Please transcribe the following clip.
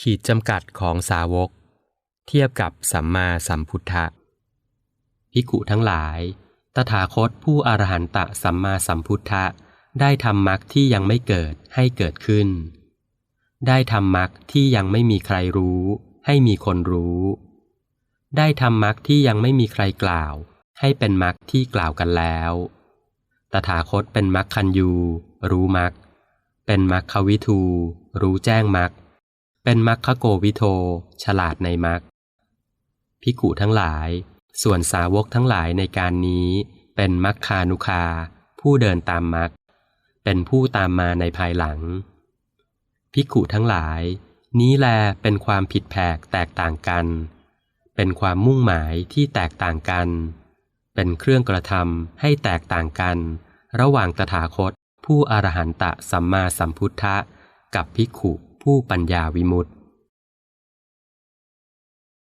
ขีดจำกัดของสาวก เทียบกับสัมมาสัมพุทธะภิกุทั้งหลาย ตถาคตผู้อรหันตะสัมมาสัมพุทธะได้ทำมรรคที่ยังไม่เกิดให้เกิดขึ้น ได้ทำมรรคที่ยังไม่มีใครรู้ ให้มีคนรู้ ได้ทำมรรคที่ยังไม่มีใครกล่าว ให้เป็นมรรคที่กล่าวกันแล้ว ตถาคตเป็นมรรคคันยูรู้มรรคเป็นมรรควิทูรู้แจ้งมรรค เป็นมรรคโกวิโท ฉลาดในมรรคพิกุทั้งหลาย ส่วนสาวกทั้งหลายในการนี้ เป็นมัคคานุคา ผู้เดินตามมรรคเป็นผู้ตามมาในภายหลัง พิกุทั้งหลาย นี้แลเป็นความผิดแผกแตกต่างกัน เป็นความมุ่งหมายที่แตกต่างกัน เป็นเครื่องกระทำให้แตกต่างกัน ระหว่างตถาคตผู้อรหันตะสัมมาสัมพุทธะกับภิกุ ผู้ปัญญาวิมุตติ